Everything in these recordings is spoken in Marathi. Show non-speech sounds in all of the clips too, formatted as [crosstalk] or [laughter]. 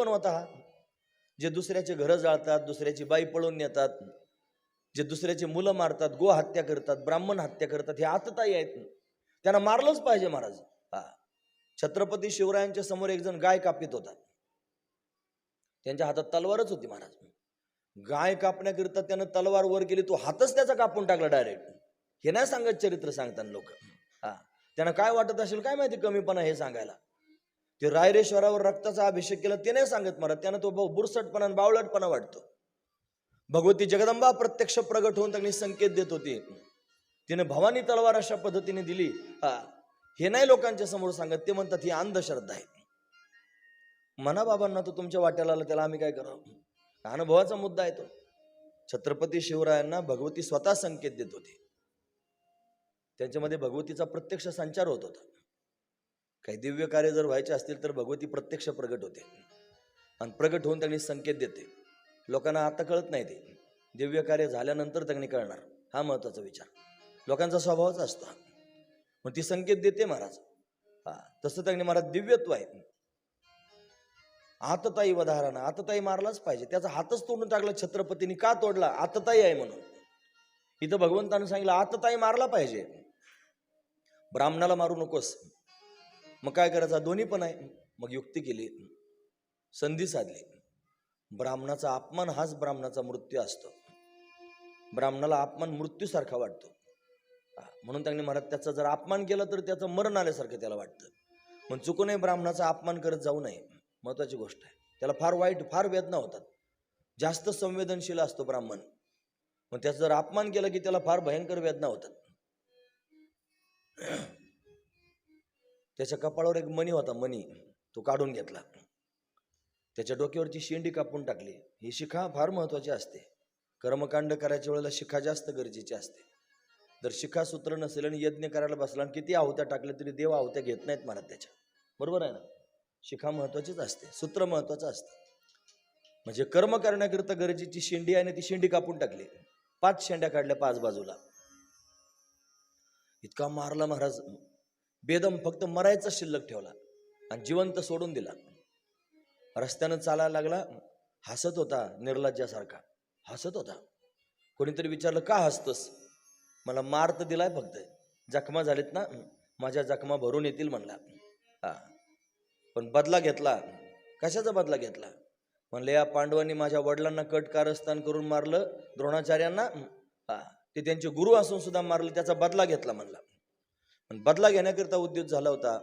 पण होता. हा जे दुसऱ्याचे घरं जाळतात दुसऱ्याची बाई पळून नेतात जे दुसऱ्याची मुलं मारतात गो हत्या करतात ब्राह्मण हत्या करतात हे आतताही आहेत. त्यांना मारलंच पाहिजे महाराज. हा. छत्रपती शिवरायांच्या समोर एक जण गाय कापित होता. त्यांच्या हातात तलवारच होती महाराज. गाय कापण्याकरिता त्यानं तलवार वर केली तो हातच त्याचा कापून टाकला डायरेक्ट हे नाही सांगत चरित्र सांगताना लोक. हा. त्यांना काय वाटत असेल काय माहिती कमीपणा हे सांगायला. ते रायरेश्वरावर रक्ताचा अभिषेक केला ते नाही सांगत मला. त्यानं तो बुरसटपणा आणि बावळटपणा वाटतो भगवती जगदंबा प्रत्यक्ष प्रगट होऊन त्यांनी संकेत देत होती. तिने भवानी तलवार अशा पद्धतीने दिली. हा हे नाही लोकांच्या समोर सांगत ते म्हणतात ही अंधश्रद्धा आहे. म्हणा बाबांना तो तुमच्या वाट्याला आला त्याला आम्ही काय करावं? अनुभवाचा मुद्दा आहे तो. छत्रपती शिवरायांना भगवती स्वतः संकेत देत होती. त्यांच्यामध्ये भगवतीचा प्रत्यक्ष संचार होत होता. काही दिव्य कार्य जर व्हायचे असतील तर भगवती प्रत्यक्ष प्रगट होते. आणि प्रगट होऊन त्यांनी संकेत देते. लोकांना आता कळत नाही ते. दिव्य कार्य झाल्यानंतर त्यांनी कळणार. हा महत्त्वाचा विचार. लोकांचा स्वभावच असतो. मग ती संकेत देते महाराज. हा तसं त्यांनी महाराज दिव्यत्व आहे. आतताई वधाराना आतताई मारलाच पाहिजे. त्याचा हातच तोडून टाकला छत्रपतीने. का तोडला? आतताई आहे म्हणून. इथं भगवंतानं सांगितलं आतताई मारला पाहिजे. ब्राह्मणाला मारू नकोस. मग काय करायचं? दोन्ही पण आहे. मग युक्ती केली. संधी साधली. ब्राह्मणाचा अपमान हाच ब्राह्मणाचा मृत्यू असतो. ब्राह्मणाला अपमान मृत्यूसारखा वाटतो. म्हणून त्यांनी महाराज त्याचा जर अपमान केला तर त्याचं मरण आल्यासारखं त्याला वाटतं. पण चुकूनही ब्राह्मणाचा अपमान करत जाऊ नये. महत्वाची गोष्ट आहे. त्याला फार वाईट फार वेदना होतात. जास्त संवेदनशील असतो ब्राह्मण. मग त्याचा जर अपमान केला की त्याला फार भयंकर वेदना होतात. त्याच्या कपाळावर एक मणी होता मणी. तो काढून घेतला. त्याच्या डोक्यावरची शेंडी कापून टाकली. ही शिखा फार महत्त्वाची असते. कर्मकांड करायच्या वेळेला शिखा जास्त गरजेची असते. जर शिखा सूत्र नसेल आणि यज्ञ करायला बसला आणि किती आहुत्या टाकल्या तरी देव आहुत्या घेत नाहीत मला त्याच्या. बरोबर आहे ना? शिखा महत्त्वाचीच असते. सूत्र महत्त्वाचं असतं. म्हणजे कर्म करण्याकरिता गरजेची शेंडी आहे आणि ती शेंडी कापून टाकली. पाच शेंड्या काढल्या पाच बाजूला. इतका मारला महाराज. बेदम फक्त मरायचा शिल्लक ठेवला आणि जिवंत सोडून दिला. रस्त्यानं चालायला लागला हसत होता निर्लज्जासारखा. हसत होता. कोणीतरी विचारलं का हसतस? मला मार तर दिलाय फक्त. जखमा झालीत ना. माझ्या जखमा भरून येतील म्हणला. हा. पण बदला घेतला. कशाचा बदला घेतला? म्हणले या पांडवांनी माझ्या वडिलांना कट कारस्थान करून मारलं द्रोणाचार्यांना. हा ते त्यांचे गुरु असून सुद्धा मारलं त्याचा बदला घेतला म्हणला. पण बदला घेण्याकरिता उद्योग झाला होता.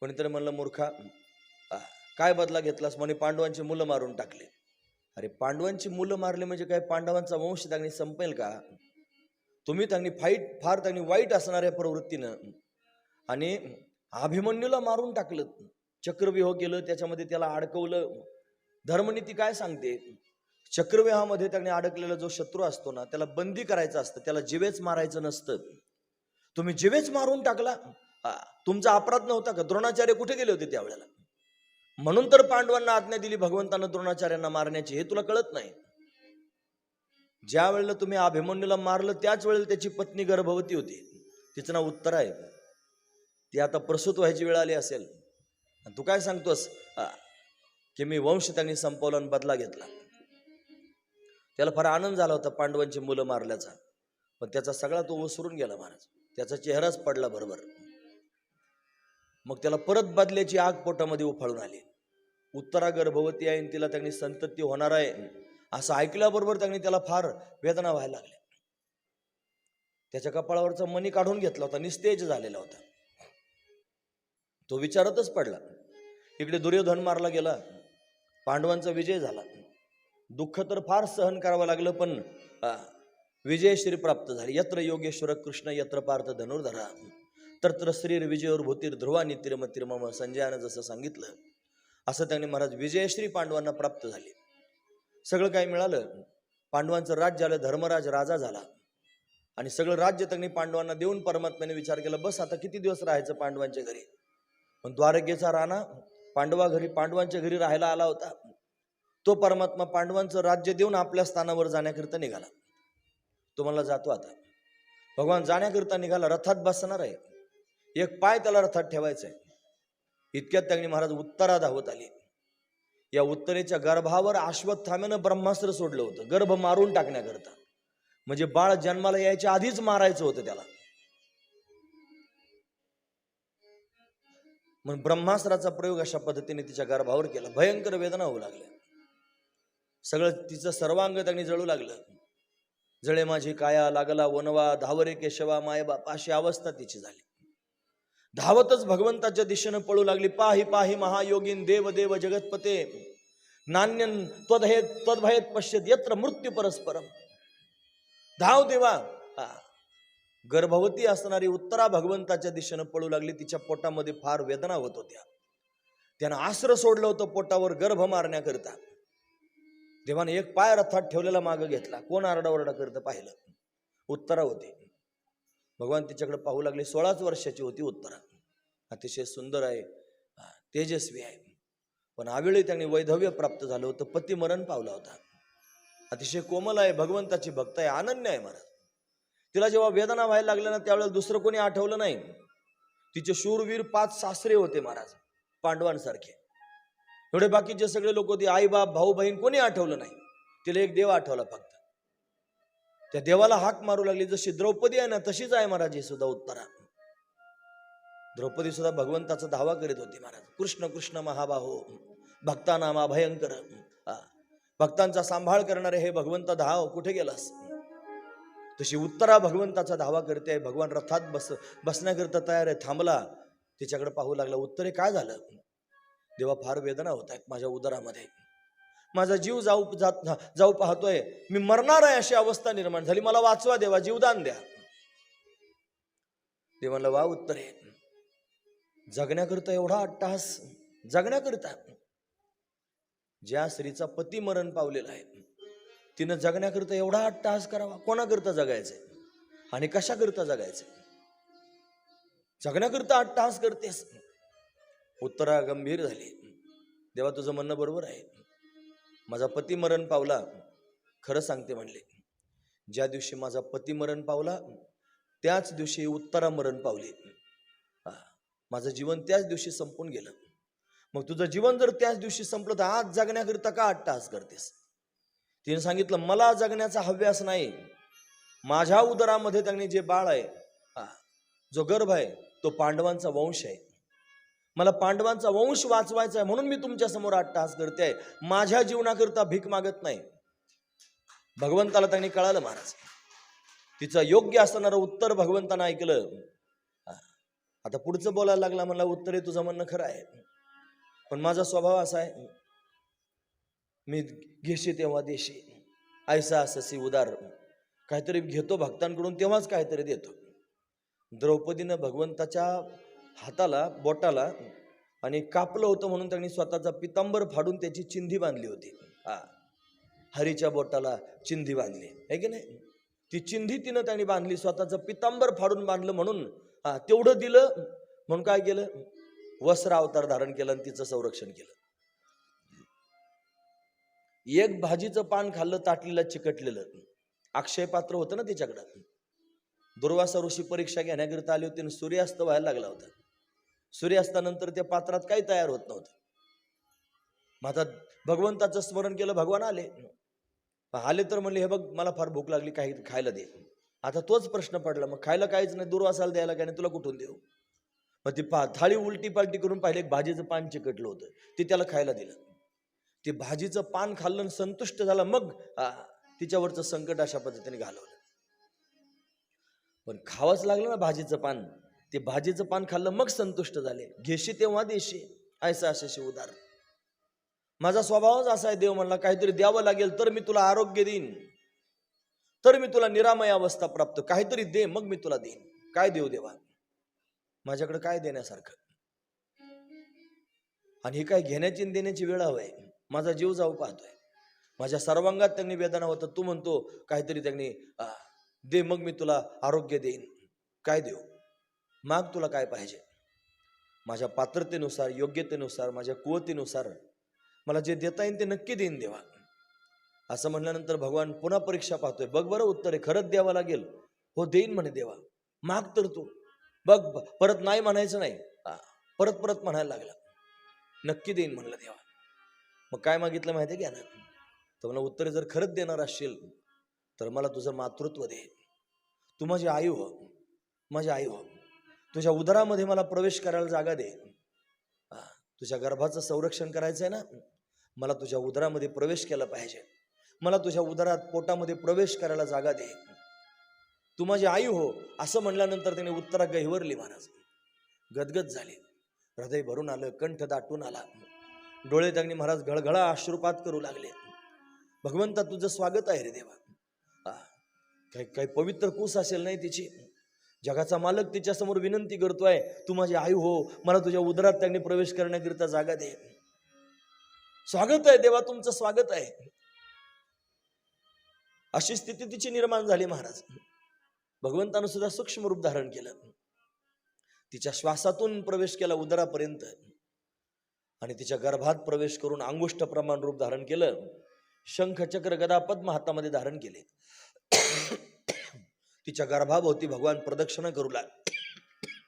कोणीतरी म्हणलं मूर्खा काय बदला घेतलास? म्हणे पांडवांची मुलं मारून टाकले. अरे पांडवांची मुलं मारले म्हणजे काय? पांडवांचा वंश त्यांनी संपेल का? तुम्ही त्यांनी फाईट फार त्यांनी वाईट असणाऱ्या प्रवृत्तीनं आणि अभिमन्यूला मारून टाकलं. चक्रव्यूह केलं त्याच्यामध्ये त्याला अडकवलं. धर्मनीती काय सांगते? चक्रव्यूहामध्ये त्यांनी अडकलेला जो शत्रू असतो ना त्याला बंदी करायचं असतं त्याला जिवेच मारायचं नसतं. तुम्ही जीवेच मारून टाकला. तुमचा अपराध नव्हता का? द्रोणाचार्य कुठे गेले होते त्यावेळेला? म्हणून तर पांडवांना आज्ञा दिली भगवंतानं द्रोणाचार्यांना मारण्याची. हे तुला कळत नाही? ज्या वेळेला तुम्ही अभिमन्यूला मारलं त्याच वेळेला त्याची पत्नी गर्भवती होती. तिचं नाव उत्तर आहे. ती आता प्रसूत व्हायची वेळ आली असेल. आणि तू काय सांगतोस? हा, की मी वंश त्यांनी संपवला आणि बदला घेतला. त्याला फार आनंद झाला होता पांडवांची मुलं मारल्याचा. पण त्याचा सगळा तो ओसरून गेला महाराज. त्याचा चेहराच पडला बरोबर. मग त्याला परत बदल्याची आग पोटामध्ये उफाळून आली. उत्तरा गर्भवती आहे तिला त्यांनी संतती होणार आहे असं ऐकल्याबरोबर त्यांनी त्याला फार वेदना व्हायला लागल्या. त्याच्या कपाळावरचा मणी काढून घेतला होता निस्तेज झालेला होता. तो विचारतच पडला. इकडे दुर्योधन मारला गेला. पांडवांचा विजय झाला. दुःख तर फार सहन करावं लागलं पण विजयश्री प्राप्त झाली. यत्र योगेश्वर कृष्ण यत्र पार्थ धनुर्धरा. तर श्रीर विजयवर भूतीर ध्रुवा नितिरम तिरमम संजयानं जसं सांगितलं असं त्यांनी महाराज विजयश्री पांडवांना प्राप्त झाली. सगळं काय मिळालं? पांडवांचं राज्य आलं धर्मराज राजा झाला. आणि सगळं राज्य त्यांनी पांडवांना देऊन परमात्म्याने विचार केला बस आता किती दिवस राहायचं पांडवांच्या घरी? पण द्वारकेचा राणा पांडवा घरी पांडवांच्या घरी राहायला आला होता. तो परमात्मा पांडवांचं राज्य देऊन आपल्या स्थानावर जाण्याकरिता निघाला. तो जातो आता. भगवान जाण्याकरिता निघाला रथात बसणार आहे. एक पाय त्याला रथात ठेवायचा आहे. इतक्यात त्यांनी महाराज उत्तरा धावत आली. या उत्तरेच्या गर्भावर अश्वत्थाम्यानं ब्रह्मास्त्र सोडलं होतं. गर्भ मारून टाकण्याकरता. म्हणजे बाळ जन्माला यायच्या आधीच मारायचं होतं त्याला. म्हणून ब्रह्मास्त्राचा प्रयोग अशा पद्धतीने तिच्या गर्भावर केला. भयंकर वेदना होऊ लागल्या. सगळं तिचं सर्वांग त्यांनी जळू लागलं. जळे माझी काया लागला वनवा धावरे केशवा मायबाप अशी अवस्था तिची झाली. धावतच भगवंताच्या दिशेनं पळू लागली. पाही पाही महायोगीन देव देव जगतपते. नान्यन त्वदहेत त्वदभयत पश्यत यत्र मृत्यू परस्परम. धाव देवा. हा. गर्भवती असणारी उत्तरा भगवंताच्या दिशेनं पळू लागली. तिच्या पोटामध्ये फार वेदना होत होत्या. त्यानं आश्र सोडलं होतं पोटावर गर्भ मारण्याकरता. देवाने एक पाय रथात ठेवलेला मागं घेतला. कोण आरडाओरडा करतं पाहिलं? उत्तरा होती. भगवान तिच्याकडे पाहू लागले सोळाच वर्षाची होती उत्तरा. अतिशय सुंदर आहे. तेजस्वी आहे. पण आवेळी त्यांनी वैधव्य प्राप्त झालं होतं पती मरण पावला होता. अतिशय कोमल आहे भगवंताची भक्त आहे अनन्य आहे महाराज. तिला जेव्हा वेदना व्हायला लागल्या ना त्यावेळेला दुसरं कोणी आठवलं नाही. तिचे शूरवीर पाच सासरे होते महाराज पांडवांसारखे. एवढे बाकीचे सगळे लोक होते आई बाप भाऊ बहीण कोणी आठवलं नाही. तिला एक देव आठवला फक्त. त्या देवाला हाक मारू लागली. जशी द्रौपदी आहे ना तशीच आहे महाराज ही सुद्धा उत्तरा. द्रौपदी सुद्धा भगवंताचा धावा करीत होती महाराज. कृष्ण कृष्ण महाबाहो भक्तानामा भयंकर. हा. भक्तांचा सांभाळ करणारे हे भगवंत धाव कुठे गेलास? तशी उत्तरा भगवंताचा धावा करते. भगवान रथात बस बसण्याकरता तयार आहे. थांबला. तिच्याकडे पाहू लागला उत्तरे काय झालं? देवा फार वेदना होत आहेत माझ्या उदरामध्ये. माझा जीव जाऊ जात जाऊ पाहतोय. मी मरणार आहे अशी अवस्था निर्माण झाली. मला वाचवा देवा जीवदान द्या. देवाला वा उत्तरे जगण्याकरता एवढा अट्टहास जगण्याकरता ज्या स्त्रीचा पती मरण पावलेला आहे तिनं जगण्याकरता एवढा अट्टहास करावा. कोणाकरता जगायचंय? आणि कशाकरता जगायचंय? जगण्याकरता अट्टहास करतेस? उत्तरा गंभीर झाली. देवा तुझं म्हणणं बरोबर आहे. माझा पती मरण पावला खरं सांगते म्हणले. ज्या दिवशी माझा पती मरण पावला त्याच दिवशी उत्तरा मरण पावली. माझं जीवन त्याच दिवशी संपून गेलं. मग तुझं जीवन जर त्याच दिवशी संपलं तर आज जगण्याकरिता का अट्टहास करतेस? तिने सांगितलं मला जगण्याचा हव्यास नाही. माझ्या उदरामध्ये त्यांनी जे बाळ आहे हा, जो गर्भ आहे तो पांडवांचा वंश आहे. मला पांडवांचा वंश वाचवायचा आहे म्हणून मी तुमच्यासमोर अट्टहास करते आहे. माझ्या जीवनाकरता भीक मागत नाही. भगवंताला त्यांनी कळालं महाराज. तिचं योग्य असणारं उत्तर भगवंतानं ऐकलं. आता पुढचं बोलायला लागला म्हणला उत्तर हे तुझं म्हणणं खरं आहे. पण माझा स्वभाव असा आहे. मी घेशी तेव्हा देशी. ऐसा अससी उदार. काहीतरी घेतो भक्तांकडून तेव्हाच काहीतरी देतो. द्रौपदीनं भगवंताच्या हाताला बोटाला आणि कापलं होतं म्हणून त्यांनी स्वतःचा पितांबर फाडून त्याची चिंधी बांधली होती. हा. हरीच्या बोटाला चिंधी बांधली. आहे की नाही? ती चिंधी तिनं त्यांनी बांधली स्वतःचं पितांबर फाडून बांधलं म्हणून. हा तेवढं दिलं म्हणून काय केलं? वस्त्र अवतार धारण केलं आणि तिचं संरक्षण केलं. एक भाजीचं पान खाल्लं ताटलीला चिकटलेलं. अक्षय पात्र होतं ना तिच्याकडं. दुर्वासा ऋषी परीक्षा घेण्याकरिता आली होती आणि सूर्यास्त व्हायला लागला होता. सूर्यास्तानंतर त्या पात्रात काही तयार होत नव्हतं. मग आता भगवंताचं स्मरण केलं भगवान आले. आले तर म्हणले हे बघ मला फार भूक लागली काही खायला दे. आता तोच प्रश्न पडला. मग खायला काहीच नाही दुर्वासाला द्यायला काय नाही तुला कुठून देऊ? मग ती पा थाळी उलटी पालटी करून पाहिले एक भाजीचं पान चिकटलं होतं. ते त्याला खायला दिलं. ते भाजीचं पान खाल्लं आणि संतुष्ट झालं. मग तिच्यावरचं संकट अशा पद्धतीने घालवलं. पण खावंच लागलं ना भाजीचं पान. ते भाजीचं पान खाल्लं मग संतुष्ट झाले. घेशी तेव्हा देशी. ऐसा अशाशी उदार. माझा स्वभावच असा आहे देव म्हणला काहीतरी द्यावं लागेल तर मी तुला आरोग्य देईन. तर मी तुला निरामय अवस्था प्राप्त काहीतरी दे मग मी तुला देईन. काय देऊ देवा? माझ्याकडे काय देण्यासारखं? आणि ही काय घेण्याची देण्याची वेळ हवं आहे माझा जीव जाऊ पाहतोय. माझ्या सर्वांगात त्यांनी वेदना होतं तू म्हणतो काहीतरी त्यांनी दे मग मी तुला आरोग्य देईन. काय देऊ? माग तुला काय पाहिजे? माझ्या पात्रतेनुसार योग्यतेनुसार माझ्या कुवतेनुसार मला जे देता येईल ते नक्की देईन देवा. असं म्हणल्यानंतर भगवान पुन्हा परीक्षा पाहतोय. बघ बरं उत्तर आहे खरंच द्यावं लागेल. हो देईन म्हणे देवा. माग तर तू. बघ परत नाही म्हणायचं नाही. परत परत म्हणायला लागला. नक्की देईन म्हणलं देवा. मग काय मागितलं माहिती आहे ना तर मला उत्तरे जर खरंच देणार असशील तर मला तुझं मातृत्व दे. तू माझी आई हो. माझी आई हो. तुझ्या उदरामध्ये मला प्रवेश करायला जागा दे. तुझ्या गर्भाचं संरक्षण करायचं आहे ना? मला तुझ्या उदरामध्ये प्रवेश केला पाहिजे. मला तुझ्या उदरात पोटामध्ये प्रवेश करायला जागा दे. तू माझी आई हो असं म्हणल्यानंतर त्याने उत्तरा गहिवरली महाराज. गदगद झाली. हृदय भरून आलं कंठ दाटून आला. डोळे त्यांनी महाराज घळघळा अश्रुपात करू लागले. भगवंता तुझं स्वागत आहे रे देवा. काही काही पवित्र कूस असेल नाही तिची? जगाचा मालक तिच्यासमोर विनंती करतोय तू माझी आई हो मला तुझ्या उदरात त्यांनी प्रवेश करण्याकरिता जागा दे. स्वागत आहे देवा तुमचं स्वागत आहे. अशी स्थिती तिची निर्माण झाली महाराज. भगवंतानं सुद्धा सूक्ष्म रूप धारण केलं. तिच्या श्वासातून प्रवेश केला उदरापर्यंत. आणि तिच्या गर्भात प्रवेश करून अंगुष्ठ प्रमाण रूप धारण केलं. शंख चक्र गदा पद्म हातामध्ये धारण केले. तिच्या गर्भाभोवती भगवान प्रदक्षिणा करू लाग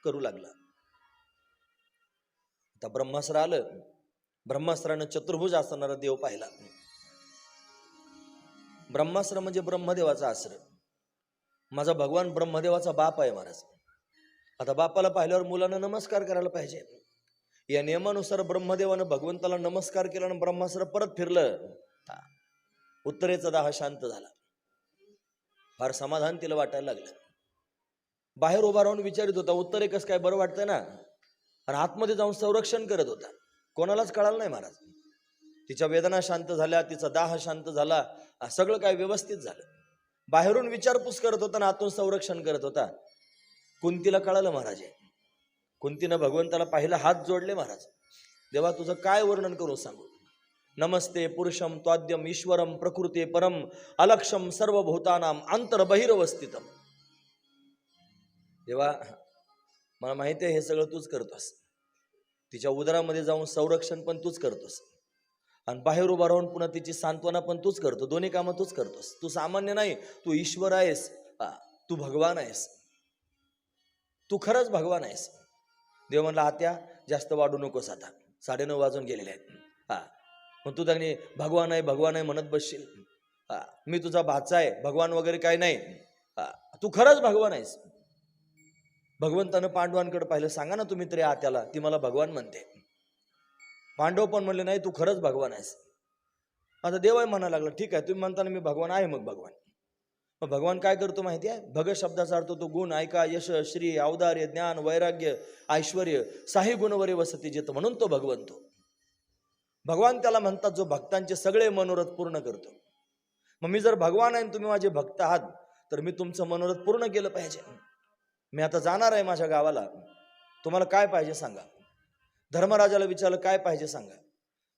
करू लागला. आता ब्रह्मास्त्र आलं. ब्रह्मास्त्रानं चतुर्भुज असणारा देव पाहिला. ब्रह्मास्त्र म्हणजे ब्रह्मदेवाचा आश्रय. माझा भगवान ब्रह्मदेवाचा बाप आहे महाराज. आता बापाला पाहिल्यावर मुलानं नमस्कार करायला पाहिजे. या नियमानुसार ब्रह्मदेवानं भगवंताला नमस्कार केला आणि ब्रह्मास्त्र परत फिरलं. उत्तरेचा दाह शांत झाला. फार समाधान तिला वाटायला लागलं. बाहेर उभा राहून विचारित होता उत्तर एकच काय बरं वाटतं ना? आणि आतमध्ये जाऊन संरक्षण करत होता. कोणालाच कळालं नाही महाराज. तिच्या वेदना शांत झाल्या तिचा दाह शांत झाला सगळं काय व्यवस्थित झालं. बाहेरून विचारपूस करत होता ना आतून संरक्षण करत होता. कुंतीला कळालं महाराज कुंतीनं भगवंताला पाहिलं हात जोडले महाराज. देवा तुझं काय वर्णन करू सांगू? नमस्ते पुरुषम त्वाद्यम ईश्वरम प्रकृते परम अलक्षम सर्वभूतानाम अंतर बहिरवस्थितम देवा मला माहिती आहे हे सगळं तूच करतोस. तिच्या उदरामध्ये जाऊन संरक्षण पण तूच करतोस. आणि बाहेर उभा राहून पुन्हा तिची सांत्वना पण तूच करतो. दोन्ही कामं तूच करतोस. तू सामान्य नाही तू ईश्वर आहेस. हा, तू भगवान आहेस. तू खरंच भगवान आहेस. देव म्हणला आत्या जास्त वाढू नकोस आता. साडेनऊ वाजून गेलेले आहेत. हा मग तू त्यांनी भगवान आहे भगवान आहे म्हणत बसशील. मी तुझा भाचा आहे भगवान वगैरे काय नाही. तू खरंच भगवान आहेस. भगवंतानं पांडवांकडे पाहिलं सांगा ना तुम्ही तरी आत्याला ती मला भगवान म्हणते. पांडव पण म्हणले नाही तू खरंच भगवान आहेस. आता देवाय म्हणायला लागला ठीक आहे तुम्ही म्हणताना मी भगवान आहे मग भगवान. मग भगवान काय करतो माहिती आहे? भग शब्दाचा अर्थ तो गुण ऐका यश श्री औदार्य ज्ञान वैराग्य ऐश्वर साही गुणवरे वसती जेत म्हणून तो भगवंतो. भगवान त्याला म्हणतात जो भक्तांचे सगळे मनोरथ पूर्ण करतो. मग मी जर भगवान आहे आणि तुम्ही माझे भक्त आहात तर मी तुमचं मनोरथ पूर्ण केलं पाहिजे. मी आता जाणार आहे माझ्या गावाला. तुम्हाला काय पाहिजे सांगा. धर्मराजाला विचारलं काय पाहिजे सांगा?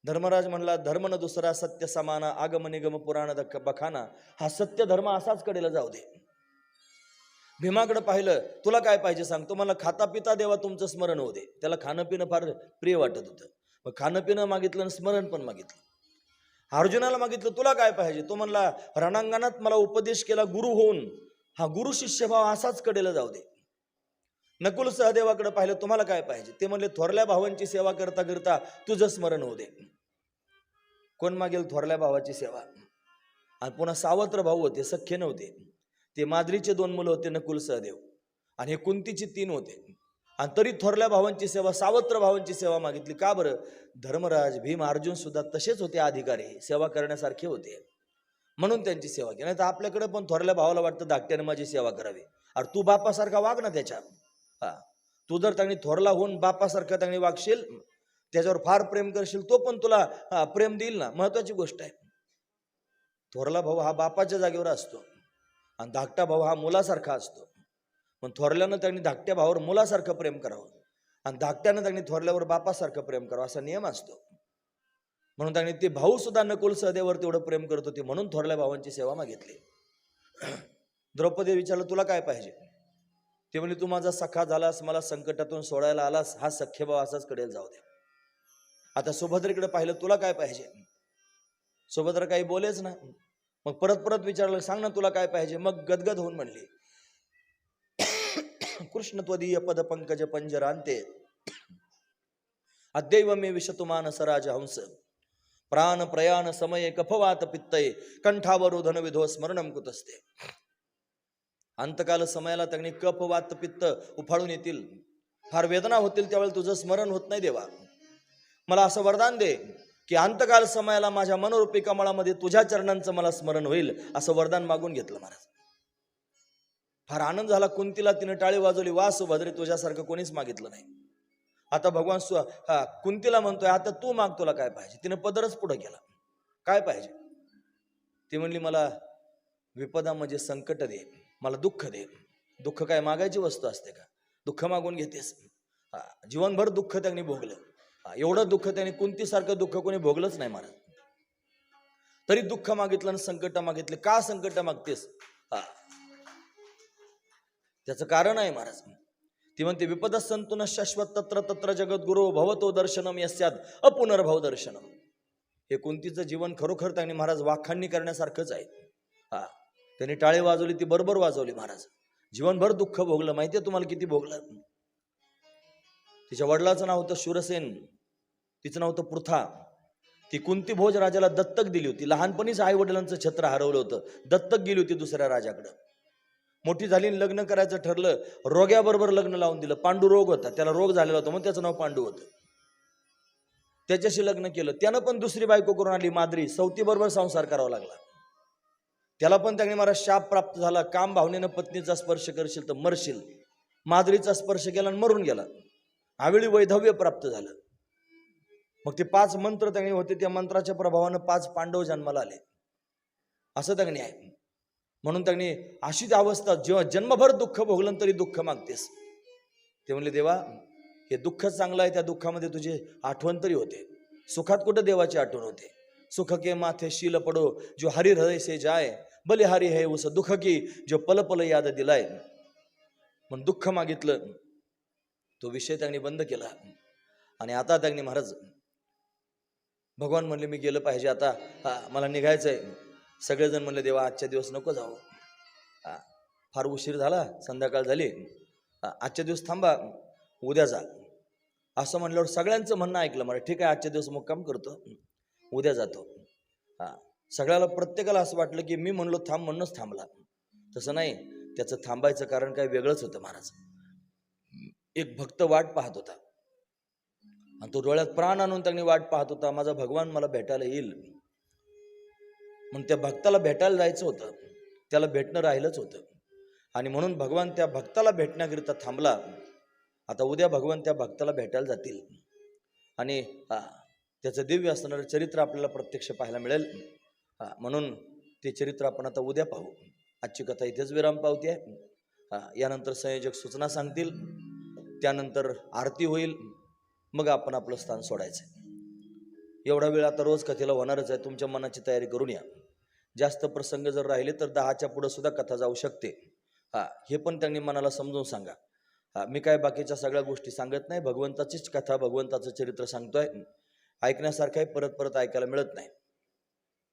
धर्मराज म्हणला धर्म न दुसरा सत्य समाना आगम निगम पुराण बखाना हा सत्य धर्म असाच कडेला जाऊ दे. भीमाकडे पाहिलं तुला काय पाहिजे सांग? तुम्हाला खाता पिता देवा तुमचं स्मरण होऊ दे. त्याला खाणं पिणं फार प्रिय वाटत होतं. मग खाणं पिणं मागितलं आणि स्मरण पण मागितलं. अर्जुनाला मागितलं तुला काय पाहिजे? तो म्हणला रणांगणात मला उपदेश केला गुरु होऊन. हा गुरु शिष्यभाव असाच कडेला जाऊ दे. नकुल सहदेवाकडे पाहिलं तुम्हाला काय पाहिजे? ते म्हणले थोरल्या भावांची सेवा करता करता तुझं स्मरण होऊ दे. कोण मागेल थोरल्या भावाची सेवा? आणि पुन्हा सावत्र भाऊ होते सख्य नव्हते. ते माद्रीचे दोन मुलं होते नकुल सहदेव. आणि हे कुंतीचे तीन होते. आणि तरी थोरल्या भावांची सेवा सावत्र भावांची सेवा मागितली. का बरं? धर्मराज भीम अर्जुन सुद्धा तसेच होते अधिकारी. सेवा करण्यासारखे होते. म्हणून त्यांची सेवा केली. नाही तर आपल्याकडे पण थोरल्या भावाला वाटतं धाकट्याने माझी सेवा करावी. अरे तू बापासारखा वाग ना त्याच्या. हा. तू जर त्यांनी थोरला होऊन बापासारखा त्यांनी वागशील त्याच्यावर फार प्रेम करशील तो पण तुला प्रेम देईल ना. महत्वाची गोष्ट आहे. थोरला भाऊ हा बापाच्या जागेवर असतो. आणि धाकटा भाऊ हा मुलासारखा असतो. पण थोरल्यानं त्यांनी धाकट्या भावावर मुलासारखं प्रेम करावं. आणि धाकट्यानं त्यांनी थोरल्यावर बापासारखं प्रेम करावं असा नियम असतो. म्हणून त्यांनी ते भाऊ सुद्धा नकुल सहदेवर तेवढं प्रेम करत होते म्हणून थोरल्या भावांची सेवा मागितली. [clears throat] द्रौपदी विचारलं तुला काय पाहिजे? ते म्हणजे तू माझा सखा झालास मला संकटातून सोडायला आलास हा सख्य भाव असाच कडेल जाऊ दे. आता सुभद्रेकडे पाहिलं तुला काय पाहिजे? सुभद्रा काही बोलेच ना. मग परत परत विचारलं सांग ना तुला काय पाहिजे? मग गदगद होऊन म्हणली कृष्ण त्वदीय पद पंकज पंजरांते। अद्यैव मे विशतुमान सराज हंस प्राण प्रयाण समये कफवात पित्तये। कंठावर धन विधो स्मरणम कुतस्ते। अंतकाल समयाला त्यांनी कफ वात पित्त उफाळून येतील। फार वेदना होतील त्यावेळेला तुझं स्मरण होत नाही देवा। मला असं वरदान दे की अंतकाल समयाला माझ्या मनोरूपी कमळामध्ये तुझ्या चरणांचं मला स्मरण होईल असं वरदान मागून घेतलं महाराज। फार आनंद झाला. कुंतीला तिने टाळी वाजवली. वास भद्रे तुझ्यासारखं कोणीच मागितलं नाही. आता भगवान स्व हा कुंतीला म्हणतोय आता तू माग तुला काय पाहिजे? तिने पदरच पुढे गेला काय पाहिजे? ती म्हणली मला विपदा म्हणजे संकट दे. मला दुःख दे. दुःख काय मागायची वस्तू असते का? दुःख मागून घेतेस. जीवनभर दुःख त्यांनी भोगलं. एवढं दुःख त्यांनी कुंतीसारखं दुःख कोणी भोगलंच नाही महाराज तरी दुःख मागितलं आणि संकट मागितले. का संकट मागतेस? हा त्याचं कारण आहे महाराज. ती म्हणते विपद संतुन शाश्वत तत्र तत्र जगद्गुरु भवतो दर्शनम यस्यात अपुनर्भव दर्शनम. हे कुंतीचं जीवन खरोखर त्यांनी महाराज वाखाणणी करण्यासारखंच आहे. हा त्यांनी टाळे वाजवली ती बरोबर वाजवली महाराज. जीवनभर दुःख भोगलं माहितीये तुम्हाला किती भोगलं? तिच्या वडिलाचं नाव होतं शूरसेन तिचं नाव होतं पृथा. ती कुंती भोज राजाला दत्तक दिली होती. लहानपणीच आई वडिलांचं छत्र हरवलं होतं. दत्तक गेली होती दुसऱ्या राजाकडं. मोठी झाली आणि लग्न करायचं ठरलं रोग्याबरोबर लग्न लावून दिलं. पांडू रोग होता. त्याला रोग झालेला होता मग त्याचं नाव पांडू होतं. त्याच्याशी लग्न केलं. त्यानं पण दुसरी बायको करून आली माद्री. सवतीबरोबर संसार करावा लागला. त्याला पण त्याने मला शाप प्राप्त झाला. काम भावनेनं पत्नीचा स्पर्श करशील तर मरशील. माद्रीचा स्पर्श केला आणि मरून गेला. आवेळी वैधव्य प्राप्त झालं. मग ते पाच मंत्र त्यांनी होते. त्या मंत्राच्या प्रभावानं पाच पांडव जन्माला आले. असं त्यांनी आहे म्हणून त्यांनी अशीच अवस्था जेव्हा जन्मभर दुःख भोगलं तरी दुःख मागतेस. ते म्हणले देवा हे दुःख चांगलं आहे त्या दुःखामध्ये तुझी आठवण तरी होते. सुखात कुठं देवाची आठवण होते? सुख के माथे शील पडो जो हरी हृदय से जाय. बलिहारी हे उस दुःख की जो पल पल याद दिलाय. म्हणून दुःख मागितलं. तो विषय त्यांनी बंद केला. आणि आता त्यांनी महाराज भगवान म्हणले मी गेलं पाहिजे आता हा मला आहे सगळेजण म्हणले देवा आजच्या दिवस नको जाऊ. हा, फार उशीर झाला संध्याकाळ झाली. आजच्या दिवस थांबा उद्या जा. असं म्हणल्यावर सगळ्यांचं म्हणणं ऐकलं मला ठीक आहे आजच्या दिवस मुक्काम करतो उद्या जातो. हा सगळ्याला प्रत्येकाला असं वाटलं की मी म्हणलो थांब म्हणूनच थांबला. तसं नाही त्याचं थांबायचं कारण काय वेगळंच होतं महाराज. एक भक्त वाट पाहत होता. आणि तो डोळ्यात प्राण आणून त्यांनी वाट पाहत होता माझा भगवान मला भेटायला येईल. मग त्या भक्ताला भेटायला जायचं होतं. त्याला भेटणं राहिलंच होतं. आणि म्हणून भगवान त्या भक्ताला भेटण्याकरिता थांबला. आता उद्या भगवान त्या भक्ताला भेटायला जातील. आणि त्याचं दिव्य असणारं चरित्र आपल्याला प्रत्यक्ष पाहायला मिळेल. म्हणून ते चरित्र आपण आता उद्या पाहू. आजची कथा इथेच विराम पावते हा, यानंतर संयोजक सूचना सांगतील. त्यानंतर आरती होईल. मग आपण आपलं स्थान सोडायचं एवढा वेळ आता रोज कथेला होणारच आहे. तुमच्या मनाची तयारी करून या. जास्त प्रसंग जर राहिले तर दहाच्या पुढं सुद्धा कथा जाऊ शकते. हा हे पण त्यांनी मनाला समजून सांगा. हा मी काय बाकीच्या सगळ्या गोष्टी सांगत नाही. भगवंताचीच कथा भगवंताचं चरित्र सांगतोय. ऐकण्यासारखं आहे परत परत ऐकायला मिळत नाही.